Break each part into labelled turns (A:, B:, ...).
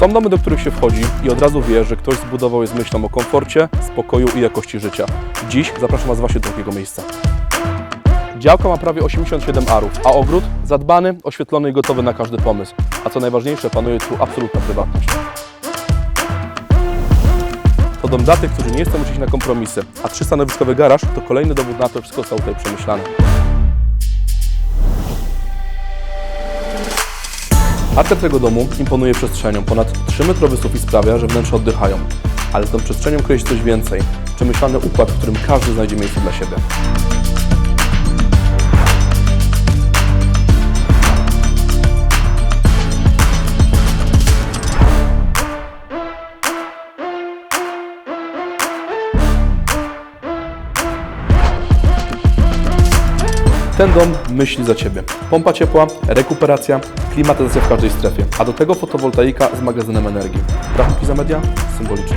A: Są domy, do których się wchodzi i od razu wie, że ktoś zbudował je z myślą o komforcie, spokoju i jakości życia. Dziś zapraszam Was właśnie do takiego miejsca. Działka ma prawie 87 arów, a ogród zadbany, oświetlony i gotowy na każdy pomysł. A co najważniejsze, panuje tu absolutna prywatność. To dom dla tych, którzy nie chcą uczyć na kompromisy, a trzystanowiskowy garaż to kolejny dowód na to, że wszystko zostało tutaj przemyślane. Parter tego domu imponuje przestrzenią. Ponad 3-metrowy sufit sprawia, że wnętrze oddychają. Ale z tą przestrzenią kryje się coś więcej. Przemyślany układ, w którym każdy znajdzie miejsce dla siebie. Ten dom myśli za Ciebie. Pompa ciepła, rekuperacja, klimatyzacja w każdej strefie, a do tego fotowoltaika z magazynem energii. Rachunki za media? Symboliczne.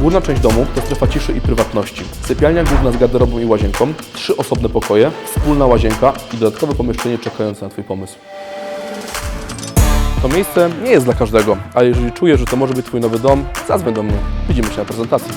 A: Górna część domu to strefa ciszy i prywatności. Sypialnia główna z garderobą i łazienką, trzy osobne pokoje, wspólna łazienka i dodatkowe pomieszczenie czekające na Twój pomysł. To miejsce nie jest dla każdego, ale jeżeli czujesz, że to może być Twój nowy dom, zadzwoń do mnie. Widzimy się na prezentacji.